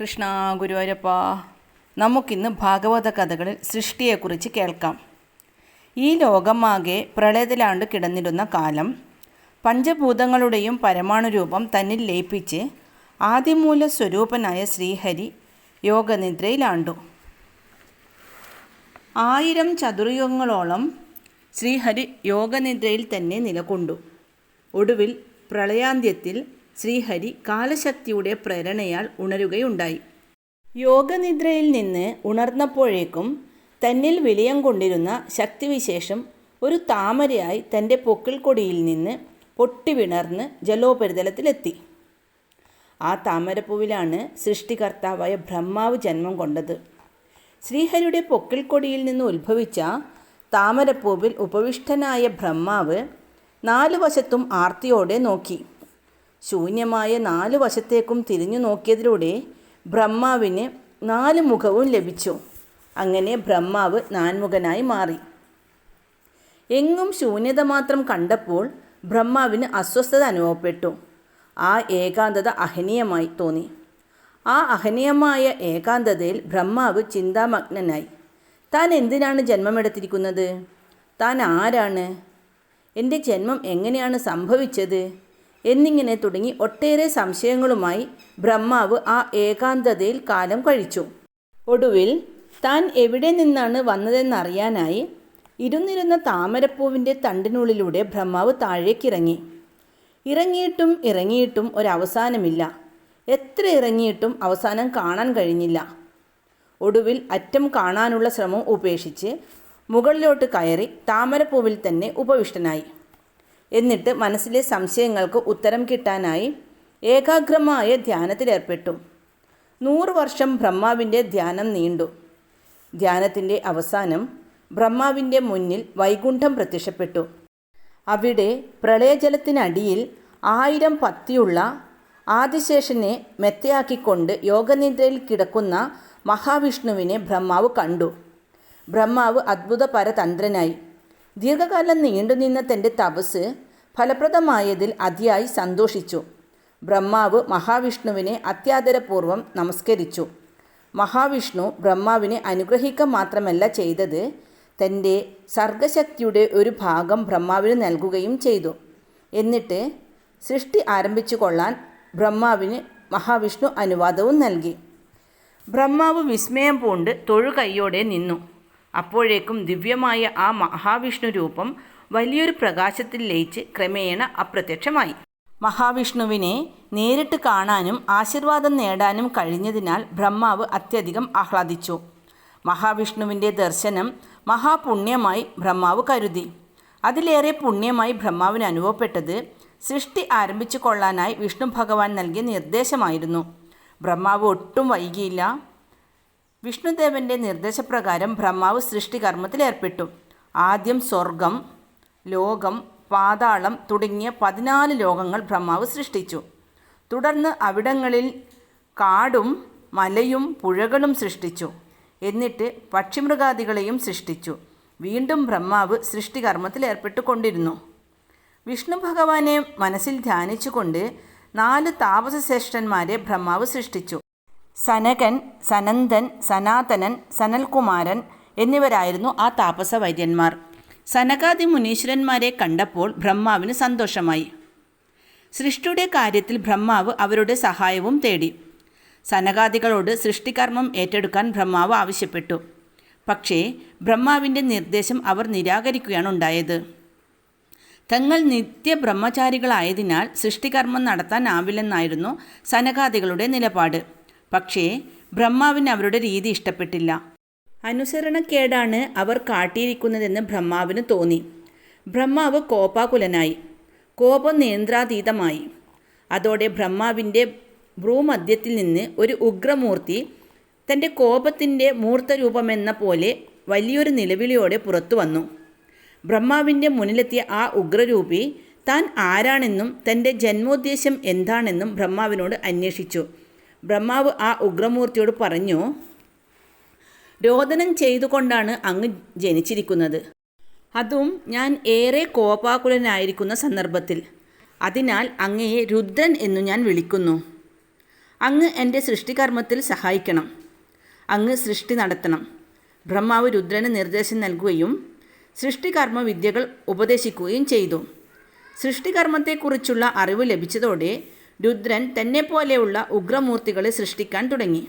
കൃഷ്ണ ഗുരുവായൂരപ്പ നമുക്കിന്ന് ഭാഗവത കഥകളിൽ സൃഷ്ടിയെക്കുറിച്ച് കേൾക്കാം. ഈ ലോകമാകെ പ്രളയത്തിലാണ്ട് കിടന്നിരുന്ന കാലം പഞ്ചഭൂതങ്ങളുടെയും പരമാണുരൂപം തന്നിൽ ലയിപ്പിച്ച് ആദിമൂല സ്വരൂപനായ ശ്രീഹരി യോഗനിദ്രയിലാണ്ടു. ആയിരം ചതുർയുഗങ്ങളോളം ശ്രീഹരി യോഗനിദ്രയിൽ തന്നെ നിലകൊണ്ടു. ഒടുവിൽ പ്രളയാന്ത്യത്തിൽ ശ്രീഹരി കാലശക്തിയുടെ പ്രേരണയാൽ ഉണരുകയുണ്ടായി. യോഗനിദ്രയിൽ നിന്ന് ഉണർന്നപ്പോഴേക്കും തന്നിൽ വിലയം കൊണ്ടിരുന്ന ശക്തിവിശേഷം ഒരു താമരയായി തന്റെ പൊക്കിൾക്കൊടിയിൽ നിന്ന് പൊട്ടിവിണർന്ന് ജലോപരിതലത്തിലെത്തി. ആ താമരപ്പൂവിലാണ് സൃഷ്ടികർത്താവായ ബ്രഹ്മാവ് ജന്മം കൊണ്ടത്. ശ്രീഹരിയുടെ പൊക്കിൾക്കൊടിയിൽ നിന്ന് ഉത്ഭവിച്ച താമരപ്പൂവിൽ ഉപവിഷ്ടനായ ബ്രഹ്മാവ് നാലു വശത്തും ആർത്തിയോടെ നോക്കി. ശൂന്യമായ നാല് വശത്തേക്കും തിരിഞ്ഞു നോക്കിയതിലൂടെ ബ്രഹ്മാവിന് നാല് മുഖവും ലഭിച്ചു. അങ്ങനെ ബ്രഹ്മാവ് നാൻമുഖനായി മാറി. എങ്ങും ശൂന്യത മാത്രം കണ്ടപ്പോൾ ബ്രഹ്മാവിന് അസ്വസ്ഥത അനുഭവപ്പെട്ടു. ആ ഏകാന്തത അഹനീയമായി തോന്നി. ആ അഹനീയമായ ഏകാന്തതയിൽ ബ്രഹ്മാവ് ചിന്താമഗ്നനായി. താൻ എന്തിനാണ് ജന്മമെടുത്തിരിക്കുന്നത്? താൻ ആരാണ്? എന്റെ ജന്മം എങ്ങനെയാണ് സംഭവിച്ചത്? എന്നിങ്ങനെ തുടങ്ങി ഒട്ടേറെ സംശയങ്ങളുമായി ബ്രഹ്മാവ് ആ ഏകാന്തതയിൽ കാലം കഴിച്ചു. ഒടുവിൽ താൻ എവിടെ നിന്നാണ് വന്നതെന്നറിയാനായി ഇരുന്നിരുന്ന താമരപ്പൂവിന്റെ തണ്ടിനുള്ളിലൂടെ ബ്രഹ്മാവ് താഴേക്കിറങ്ങി. ഇറങ്ങിയിട്ടും ഇറങ്ങിയിട്ടും ഒരവസാനമില്ല. എത്ര ഇറങ്ങിയിട്ടും അവസാനം കാണാൻ കഴിഞ്ഞില്ല. ഒടുവിൽ അറ്റം കാണാനുള്ള ശ്രമം ഉപേക്ഷിച്ച് മുകളിലോട്ട് കയറി താമരപ്പൂവിൽ തന്നെ ഉപവിഷ്ടനായി. എന്നിട്ട് മനസ്സിലെ സംശയങ്ങൾക്ക് ഉത്തരം കിട്ടാനായി ഏകാഗ്രമായ ധ്യാനത്തിലേർപ്പെട്ടു. നൂറ് വർഷം ബ്രഹ്മാവിന്റെ ധ്യാനം നീണ്ടു. ധ്യാനത്തിന്റെ അവസാനം ബ്രഹ്മാവിന്റെ മുന്നിൽ വൈകുണ്ഠം പ്രത്യക്ഷപ്പെട്ടു. അവിടെ പ്രളയജലത്തിനടിയിൽ ആയിരം പത്തിയുള്ള ആദിശേഷനെ മെത്തയാക്കിക്കൊണ്ട് യോഗനിദ്രയിൽ കിടക്കുന്ന മഹാവിഷ്ണുവിനെ ബ്രഹ്മാവ് കണ്ടു. ബ്രഹ്മാവ് അത്ഭുത പരതന്ത്രനായി ദീർഘകാലം നീണ്ടുനിന്ന തന്റെ തപസ് ഫലപ്രദമായതിൽ അതിയായി സന്തോഷിച്ചു. ബ്രഹ്മാവ് മഹാവിഷ്ണുവിനെ അത്യാദരപൂർവം നമസ്കരിച്ചു. മഹാവിഷ്ണു ബ്രഹ്മാവിനെ അനുഗ്രഹിക്കുക മാത്രമല്ല ചെയ്തത് തന്റെ സർഗശക്തിയുടെ ഒരു ഭാഗം ബ്രഹ്മാവിന് നൽകുകയും ചെയ്തു. എന്നിട്ട് സൃഷ്ടി ആരംഭിച്ചു കൊള്ളാൻ ബ്രഹ്മാവിന് മഹാവിഷ്ണു അനുവാദവും നൽകി. ബ്രഹ്മാവ് വിസ്മയം പൂണ്ട് തൊഴുകൈയോടെ നിന്നു. അപ്പോഴേക്കും ദിവ്യമായ ആ മഹാവിഷ്ണു രൂപം വലിയൊരു പ്രകാശത്തിൽ ലയിച്ച് ക്രമേണ അപ്രത്യക്ഷമായി. മഹാവിഷ്ണുവിനെ നേരിട്ട് കാണാനും ആശീർവാദം നേടാനും കഴിഞ്ഞതിനാൽ ബ്രഹ്മാവ് അത്യധികം ആഹ്ലാദിച്ചു. മഹാവിഷ്ണുവിന്റെ ദർശനം മഹാപുണ്യമായി ബ്രഹ്മാവ് കരുതി. അതിലേറെ പുണ്യമായി ബ്രഹ്മാവിന് അനുഭവപ്പെട്ടത് സൃഷ്ടി ആരംഭിച്ചു കൊള്ളാനായി വിഷ്ണു ഭഗവാൻ നൽകിയ നിർദ്ദേശമായിരുന്നു. ബ്രഹ്മാവ് ഒട്ടും വൈകിയില്ല. വിഷ്ണുദേവന്റെ നിർദ്ദേശപ്രകാരം ബ്രഹ്മാവ് സൃഷ്ടികർമ്മത്തിലേർപ്പെട്ടു ആദ്യം സ്വർഗം ലോകം പാതാളം തുടങ്ങിയ പതിനാല് ലോകങ്ങൾ ബ്രഹ്മാവ് സൃഷ്ടിച്ചു. തുടർന്ന് അവിടങ്ങളിൽ കാടും മലയും പുഴകളും സൃഷ്ടിച്ചു. എന്നിട്ട് പക്ഷിമൃഗാദികളെയും സൃഷ്ടിച്ചു. വീണ്ടും ബ്രഹ്മാവ് സൃഷ്ടികർമ്മത്തിൽ ഏർപ്പെട്ടുകൊണ്ടിരുന്നു. വിഷ്ണു ഭഗവാനെ മനസ്സിൽ ധ്യാനിച്ചുകൊണ്ട് നാല് താപസശ്രേഷ്ഠന്മാരെ ബ്രഹ്മാവ് സൃഷ്ടിച്ചു. സനകൻ സനന്ദൻ സനാതനൻ സനൽകുമാരൻ എന്നിവരായിരുന്നു ആ താപസ വൈദ്യന്മാർ സനകാദി മുനീശ്വരന്മാരെ കണ്ടപ്പോൾ ബ്രഹ്മാവിന് സന്തോഷമായി. സൃഷ്ടിയുടെ കാര്യത്തിൽ ബ്രഹ്മാവ് അവരുടെ സഹായവും തേടി. സനകാദികളോട് സൃഷ്ടികർമ്മം ഏറ്റെടുക്കാൻ ബ്രഹ്മാവ് ആവശ്യപ്പെട്ടു. പക്ഷേ ബ്രഹ്മാവിന്റെ നിർദ്ദേശം അവർ നിരാകരിക്കുകയാണ് ഉണ്ടായത്. തങ്ങൾ നിത്യ ബ്രഹ്മചാരികളായതിനാൽ സൃഷ്ടികർമ്മം നടത്താനാവില്ലെന്നായിരുന്നു സനകാദികളുടെ നിലപാട്. പക്ഷേ ബ്രഹ്മാവിന് അവരുടെ രീതി ഇഷ്ടപ്പെട്ടില്ല. അനുസരണക്കേടാണ് അവർ കാട്ടിയിരിക്കുന്നതെന്ന് ബ്രഹ്മാവിന് തോന്നി. ബ്രഹ്മാവ് കോപാകുലനായി. കോപം നിയന്ത്രാതീതമായി. അതോടെ ബ്രഹ്മാവിന്റെ ഭ്രൂമധ്യത്തിൽ നിന്ന് ഒരു ഉഗ്രമൂർത്തി തന്റെ കോപത്തിന്റെ മൂർത്തരൂപമെന്ന പോലെ വലിയൊരു നിലവിളിയോടെ പുറത്തു വന്നു. ബ്രഹ്മാവിന്റെ മുന്നിലെത്തിയ ആ ഉഗ്രരൂപി താൻ ആരാണെന്നും തന്റെ ജന്മോദ്ദേശം എന്താണെന്നും ബ്രഹ്മാവിനോട് അന്വേഷിച്ചു. ബ്രഹ്മാവ് ആ ഉഗ്രമൂർത്തിയോട് പറഞ്ഞു രോദനം ചെയ്തുകൊണ്ടാണ് അങ്ങ് ജനിച്ചിരിക്കുന്നത്. അതും ഞാൻ ഏറെ കോപാകുലനായിരിക്കുന്ന സന്ദർഭത്തിൽ. അതിനാൽ അങ്ങയെ രുദ്രൻ എന്നു ഞാൻ വിളിക്കുന്നു. അങ്ങ് എന്റെ സൃഷ്ടികർമ്മത്തിൽ സഹായിക്കണം. അങ്ങ് സൃഷ്ടി നടത്തണം. ബ്രഹ്മാവ് രുദ്രന് നിർദ്ദേശം നൽകുകയും സൃഷ്ടികർമ്മ വിദ്യകൾ ഉപദേശിക്കുകയും ചെയ്തു. സൃഷ്ടികർമ്മത്തെക്കുറിച്ചുള്ള അറിവ് ലഭിച്ചതോടെ രുദ്രൻ തന്നെപ്പോലെയുള്ള ഉഗ്രമൂർത്തികളെ സൃഷ്ടിക്കാൻ തുടങ്ങി.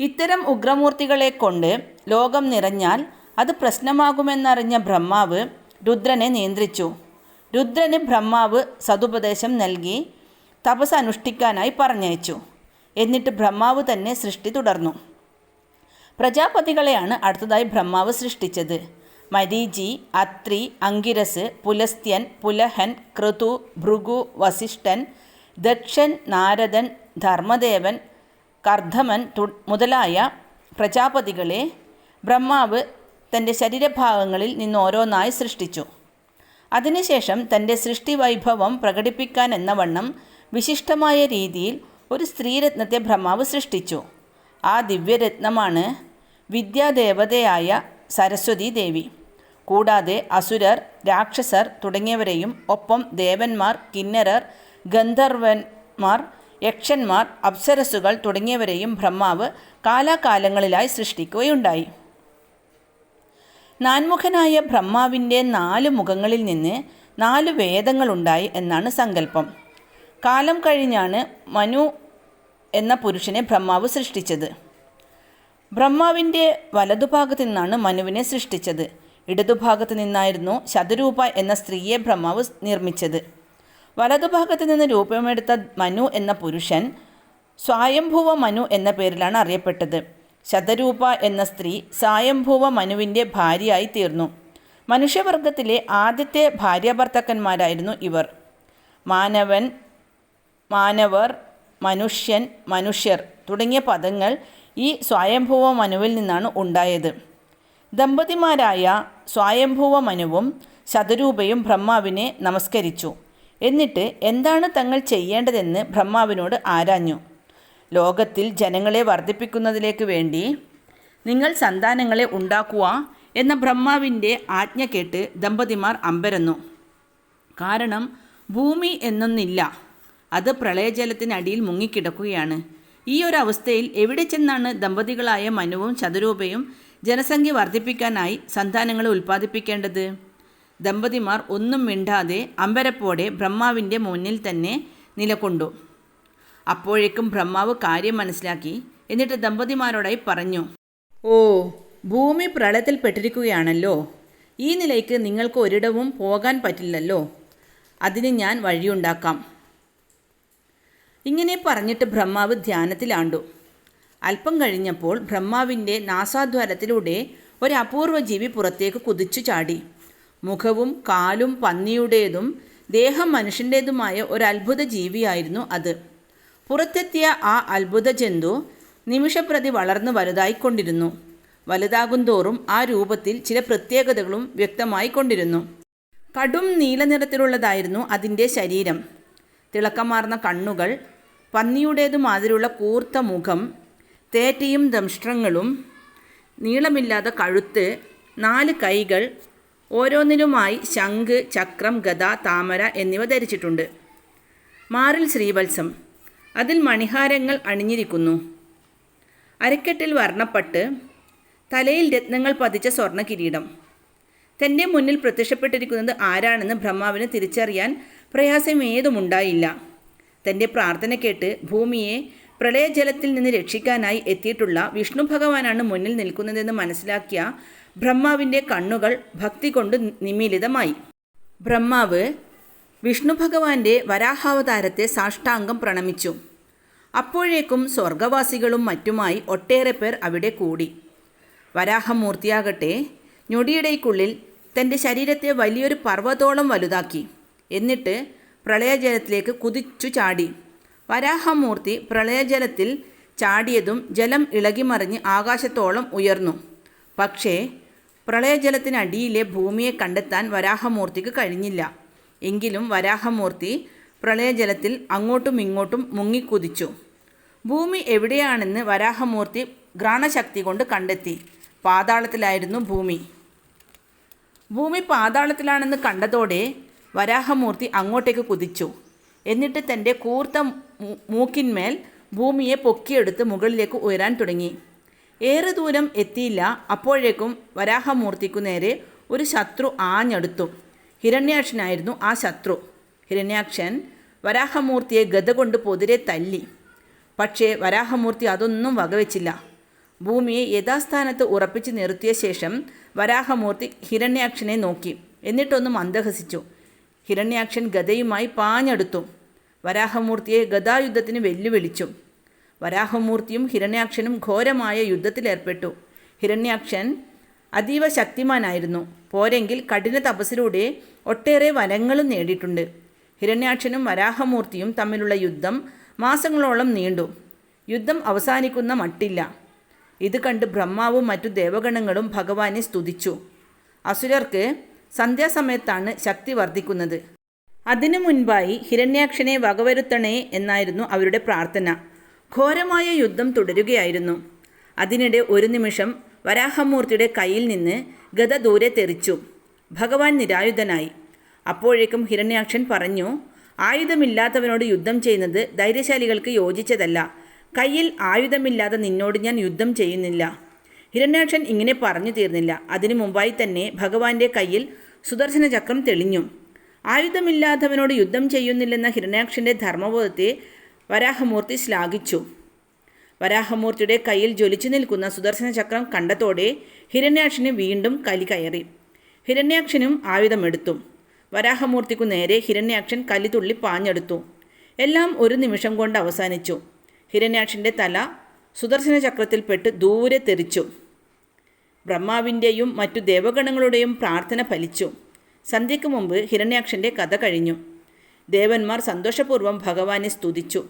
ഇത്തരം ഉഗ്രമൂർത്തികളെ കൊണ്ട് ലോകം നിറഞ്ഞാൽ അത് പ്രശ്നമാകുമെന്നറിഞ്ഞ ബ്രഹ്മാവ് രുദ്രനെ നിയന്ത്രിച്ചു. രുദ്രന് ബ്രഹ്മാവ് സതുപദേശം നൽകി തപസ് അനുഷ്ഠിക്കാനായി പറഞ്ഞയച്ചു. എന്നിട്ട് ബ്രഹ്മാവ് തന്നെ സൃഷ്ടി തുടർന്നു. പ്രജാപതികളെയാണ് അടുത്തതായി ബ്രഹ്മാവ് സൃഷ്ടിച്ചത്. മരീചി അത്രി അങ്കിരസ് പുലസ്ത്യൻ പുലഹൻ ക്രതു ഭൃഗു വസിഷ്ഠൻ ദക്ഷൻ നാരദൻ ധർമ്മദേവൻ കർദ്ധമൻ മുതലായ പ്രജാപതികളെ ബ്രഹ്മാവ് തന്റെ ശരീരഭാഗങ്ങളിൽ നിന്ന് ഓരോന്നായി സൃഷ്ടിച്ചു. അതിനുശേഷം തന്റെ സൃഷ്ടിവൈഭവം പ്രകടിപ്പിക്കാൻ എന്ന വണ്ണം വിശിഷ്ടമായ രീതിയിൽ ഒരു സ്ത്രീരത്നത്തെ ബ്രഹ്മാവ് സൃഷ്ടിച്ചു. ആ ദിവ്യരത്നമാണ് വിദ്യാദേവതയായ സരസ്വതി ദേവി. കൂടാതെ അസുരർ രാക്ഷസർ തുടങ്ങിയവരെയും ഒപ്പം ദേവന്മാർ കിന്നരർ ഗന്ധർവന്മാർ യക്ഷന്മാർ അപ്സരസുകൾ തുടങ്ങിയവരെയും ബ്രഹ്മാവ് കാലാകാലങ്ങളിലായി സൃഷ്ടിക്കുകയുണ്ടായി. നാൻമുഖനായ ബ്രഹ്മാവിന്റെ നാല് മുഖങ്ങളിൽ നിന്ന് നാല് വേദങ്ങളുണ്ടായി എന്നാണ് സങ്കല്പം. കാലം കഴിഞ്ഞാണ് മനു എന്ന പുരുഷനെ ബ്രഹ്മാവ് സൃഷ്ടിച്ചത്. ബ്രഹ്മാവിന്റെ വലതുഭാഗത്തു നിന്നാണ് മനുവിനെ സൃഷ്ടിച്ചത്. ഇടതുഭാഗത്തു നിന്നായിരുന്നു ശതരൂപ എന്ന സ്ത്രീയെ ബ്രഹ്മാവ് നിർമ്മിച്ചത്. വലതുഭാഗത്തു നിന്ന് രൂപമെടുത്ത മനു എന്ന പുരുഷൻ സ്വയംഭൂവ മനു എന്ന പേരിലാണ് അറിയപ്പെട്ടത്. ശതരൂപ എന്ന സ്ത്രീ സ്വയംഭൂവ മനുവിന്റെ ഭാര്യയായി തീർന്നു. മനുഷ്യവർഗത്തിലെ ആദ്യത്തെ ഭാര്യാഭർത്താക്കന്മാരായിരുന്നു ഇവർ. മാനവൻ മാനവർ മനുഷ്യൻ മനുഷ്യർ തുടങ്ങിയ പദങ്ങൾ ഈ സ്വയംഭൂവ മനുവിൽ നിന്നാണ് ഉണ്ടായത്. ദമ്പതിമാരായ സ്വയംഭൂവ മനുവും ശതരൂപയും ബ്രഹ്മാവിനെ നമസ്കരിച്ചു. എന്നിട്ട് എന്താണ് തങ്ങൾ ചെയ്യേണ്ടതെന്ന് ബ്രഹ്മാവിനോട് ആരാഞ്ഞു. ലോകത്തിൽ ജനങ്ങളെ വർദ്ധിപ്പിക്കുന്നതിലേക്ക് വേണ്ടി നിങ്ങൾ സന്താനങ്ങളെ ഉണ്ടാക്കുക എന്ന ബ്രഹ്മാവിന്റെ ആജ്ഞ കേട്ട് ദമ്പതിമാർ അമ്പരന്നു. കാരണം ഭൂമി എന്നൊന്നില്ല. അത് പ്രളയജലത്തിനടിയിൽ മുങ്ങിക്കിടക്കുകയാണ്. ഈ ഒരു അവസ്ഥയിൽ എവിടെ ചെന്നാണ് ദമ്പതികളായ മനുവും ചതുരൂപയും ജനസംഖ്യ വർദ്ധിപ്പിക്കാനായി സന്താനങ്ങളെ ഉൽപ്പാദിപ്പിക്കേണ്ടത്? ദമ്പതിമാർ ഒന്നും മിണ്ടാതെ അമ്പരപ്പോടെ ബ്രഹ്മാവിന്റെ മുന്നിൽ തന്നെ നിലകൊണ്ടു. അപ്പോഴേക്കും ബ്രഹ്മാവ് കാര്യം മനസ്സിലാക്കി. എന്നിട്ട് ദമ്പതിമാരോടായി പറഞ്ഞു ഓ ഭൂമി പ്രളയത്തിൽപ്പെട്ടിരിക്കുകയാണല്ലോ ഈ നിലയ്ക്ക് നിങ്ങൾക്ക് ഒരിടവും പോകാൻ പറ്റില്ലല്ലോ. അതിന് ഞാൻ വഴിയുണ്ടാക്കാം. ഇങ്ങനെ പറഞ്ഞിട്ട് ബ്രഹ്മാവ് ധ്യാനത്തിലാണ്ടു അല്പം കഴിഞ്ഞപ്പോൾ ബ്രഹ്മാവിന്റെ നാസാദ്വാരത്തിലൂടെ ഒരു അപൂർവ ജീവി പുറത്തേക്ക് കുതിച്ചു ചാടി. മുഖവും കാലും പന്നിയുടേതും ദേഹം മനുഷ്യന്റേതുമായ ഒരു അത്ഭുത ജീവിയായിരുന്നു അത്. പുറത്തെത്തിയ ആ അത്ഭുത ജന്തു നിമിഷപ്രതി വളർന്നു വലുതായിക്കൊണ്ടിരുന്നു വലുതാകും തോറും ആ രൂപത്തിൽ ചില പ്രത്യേകതകളും വ്യക്തമായി കൊണ്ടിരുന്നു. കടും നീലനിറത്തിലുള്ളതായിരുന്നു അതിന്റെ ശരീരം. തിളക്കമാർന്ന കണ്ണുകൾ പന്നിയുടേതു മാതിരിയുള്ള കൂർത്ത മുഖം തേറ്റയും ദംഷ്ട്രങ്ങളും നീളമില്ലാത്ത കഴുത്ത് നാല് കൈകൾ ഓരോന്നിലുമായി ശംഖ് ചക്രം ഗദ താമര എന്നിവ ധരിച്ചിട്ടുണ്ട്. മാറിൽ ശ്രീവത്സം. അതിൽ മണിഹാരങ്ങൾ അണിഞ്ഞിരിക്കുന്നു. അരക്കെട്ടിൽ വർണപ്പട്ട്. തലയിൽ രത്നങ്ങൾ പതിച്ച സ്വർണ കിരീടം തന്റെ മുന്നിൽ പ്രത്യക്ഷപ്പെട്ടിരിക്കുന്നത് ആരാണെന്ന് ബ്രഹ്മാവിന് തിരിച്ചറിയാൻ പ്രയാസമേതുമുണ്ടായില്ല. തന്റെ പ്രാർത്ഥന കേട്ട് ഭൂമിയെ പ്രളയജലത്തിൽ നിന്ന് രക്ഷിക്കാനായി എത്തിയിട്ടുള്ള വിഷ്ണു ഭഗവാനാണ് മുന്നിൽ നിൽക്കുന്നതെന്ന് മനസ്സിലാക്കിയ ബ്രഹ്മാവിന്റെ കണ്ണുകൾ ഭക്തി കൊണ്ട് നിമീലിതമായി. ബ്രഹ്മാവ് വിഷ്ണു ഭഗവാന്റെ വരാഹാവതാരത്തെ സാഷ്ടാംഗം പ്രണമിച്ചു. അപ്പോഴേക്കും സ്വർഗവാസികളും മറ്റുമായി ഒട്ടേറെ പേർ അവിടെ കൂടി. വരാഹമൂർത്തിയാകട്ടെ ഞൊടിയിടയ്ക്കുള്ളിൽ തന്റെ ശരീരത്തെ വലിയൊരു പർവതോളം വലുതാക്കി. എന്നിട്ട് പ്രളയജലത്തിലേക്ക് കുതിച്ചു ചാടി വരാഹമൂർത്തി പ്രളയജലത്തിൽ ചാടിയതും ജലം ഇളകിമറിഞ്ഞ് ആകാശത്തോളം ഉയർന്നു. പക്ഷേ പ്രളയജലത്തിനടിയിലെ ഭൂമിയെ കണ്ടെത്താൻ വരാഹമൂർത്തിക്ക് കഴിഞ്ഞില്ല. എങ്കിലും വരാഹമൂർത്തി പ്രളയജലത്തിൽ അങ്ങോട്ടും ഇങ്ങോട്ടും മുങ്ങിക്കുതിച്ചു. ഭൂമി എവിടെയാണെന്ന് വരാഹമൂർത്തി ഘ്രാണശക്തി കൊണ്ട് കണ്ടെത്തി. പാതാളത്തിലായിരുന്നു ഭൂമി. ഭൂമി പാതാളത്തിലാണെന്ന് കണ്ടതോടെ വരാഹമൂർത്തി അങ്ങോട്ടേക്ക് കുതിച്ചു. എന്നിട്ട് തന്റെ കൂർത്ത മൂക്കിന്മേൽ ഭൂമിയെ പൊക്കിയെടുത്ത് മുകളിലേക്ക് ഉയരാൻ തുടങ്ങി. ഏറെ ദൂരം എത്തിയില്ല. അപ്പോഴേക്കും വരാഹമൂർത്തിക്കു നേരെ ഒരു ശത്രു ആഞ്ഞെടുത്തു. ഹിരണ്യാക്ഷനായിരുന്നു ആ ശത്രു. ഹിരണ്യാക്ഷൻ വരാഹമൂർത്തിയെ ഗത കൊണ്ട് പൊതിരെ തല്ലി. പക്ഷേ വരാഹമൂർത്തി അതൊന്നും വകവെച്ചില്ല. ഭൂമിയെ യഥാസ്ഥാനത്ത് ഉറപ്പിച്ച് നിർത്തിയ ശേഷം വരാഹമൂർത്തി ഹിരണ്യാക്ഷനെ നോക്കി. എന്നിട്ടൊന്നും അന്തഹസിച്ചു ഹിരണ്യാക്ഷൻ ഗതയുമായി പാഞ്ഞെടുത്തു. വരാഹമൂർത്തിയെ ഗദായുദ്ധത്തിന് വെല്ലുവിളിച്ചു. വരാഹമൂർത്തിയും ഹിരണ്യാക്ഷനും ഘോരമായ യുദ്ധത്തിലേർപ്പെട്ടു. ഹിരണ്യാക്ഷൻ അതീവ ശക്തിമാനായിരുന്നു. പോരെങ്കിൽ കഠിന തപസ്സിലൂടെ ഒട്ടേറെ വരങ്ങളും നേടിയിട്ടുണ്ട്. ഹിരണ്യാക്ഷനും വരാഹമൂർത്തിയും തമ്മിലുള്ള യുദ്ധം മാസങ്ങളോളം നീണ്ടു. യുദ്ധം അവസാനിക്കുന്ന മട്ടില്ല. ഇത് കണ്ട് ബ്രഹ്മാവും മറ്റു ദേവഗണങ്ങളും ഭഗവാനെ സ്തുതിച്ചു. അസുരർക്ക് സന്ധ്യാസമയത്താണ് ശക്തി വർദ്ധിക്കുന്നത്. അതിനു മുൻപായി ഹിരണ്യാക്ഷനെ വകവരുത്തണേ എന്നായിരുന്നു അവരുടെ പ്രാർത്ഥന. ഘോരമായ യുദ്ധം തുടരുകയായിരുന്നു. അതിനിടെ ഒരു നിമിഷം വരാഹമൂർത്തിയുടെ കയ്യിൽ നിന്ന് ഗത ദൂരെ തെറിച്ചു. ഭഗവാൻ നിരായുധനായി. അപ്പോഴേക്കും ഹിരണ്യാക്ഷൻ പറഞ്ഞു ആയുധമില്ലാത്തവനോട് യുദ്ധം ചെയ്യുന്നത് ധൈര്യശാലികൾക്ക് യോജിച്ചതല്ല. കയ്യിൽ ആയുധമില്ലാതെ നിന്നോട് ഞാൻ യുദ്ധം ചെയ്യുന്നില്ല. ഹിരണ്യാക്ഷൻ ഇങ്ങനെ പറഞ്ഞു തീർന്നില്ല. അതിനു മുമ്പായി തന്നെ ഭഗവാന്റെ കയ്യിൽ സുദർശന ചക്രം തെളിഞ്ഞു. ആയുധമില്ലാത്തവനോട് യുദ്ധം ചെയ്യുന്നില്ലെന്ന ഹിരണ്യാക്ഷന്റെ ധർമ്മബോധത്തെ വരാഹമൂർത്തി ശ്ലാഘിച്ചു. വരാഹമൂർത്തിയുടെ കയ്യിൽ ജ്വലിച്ചു നിൽക്കുന്ന സുദർശന ചക്രം കണ്ടതോടെ ഹിരണ്യാക്ഷന് വീണ്ടും കലി കയറി. ഹിരണ്യാക്ഷനും ആയുധമെടുത്തു. വരാഹമൂർത്തിക്കു നേരെ ഹിരണ്യാക്ഷൻ കലിതുള്ളി പാഞ്ഞെടുത്തു. എല്ലാം ഒരു നിമിഷം കൊണ്ട് അവസാനിച്ചു. ഹിരണ്യാക്ഷന്റെ തല സുദർശന ചക്രത്തിൽപ്പെട്ട് ദൂരെ തെറിച്ചു. ബ്രഹ്മാവിന്റെയും മറ്റു ദേവഗണങ്ങളുടെയും പ്രാർത്ഥന ഫലിച്ചു. സന്ധ്യയ്ക്ക് മുമ്പ് ഹിരണ്യാക്ഷന്റെ കഥ കഴിഞ്ഞു. ദേവന്മാർ സന്തോഷപൂർവം ഭഗവാനെ സ്തുതിച്ചു.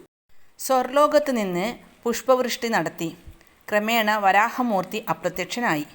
സ്വർലോകത്ത് നിന്ന് പുഷ്പവൃഷ്ടി നടത്തി. ക്രമേണ വരാഹമൂർത്തി അപ്രത്യക്ഷനായി.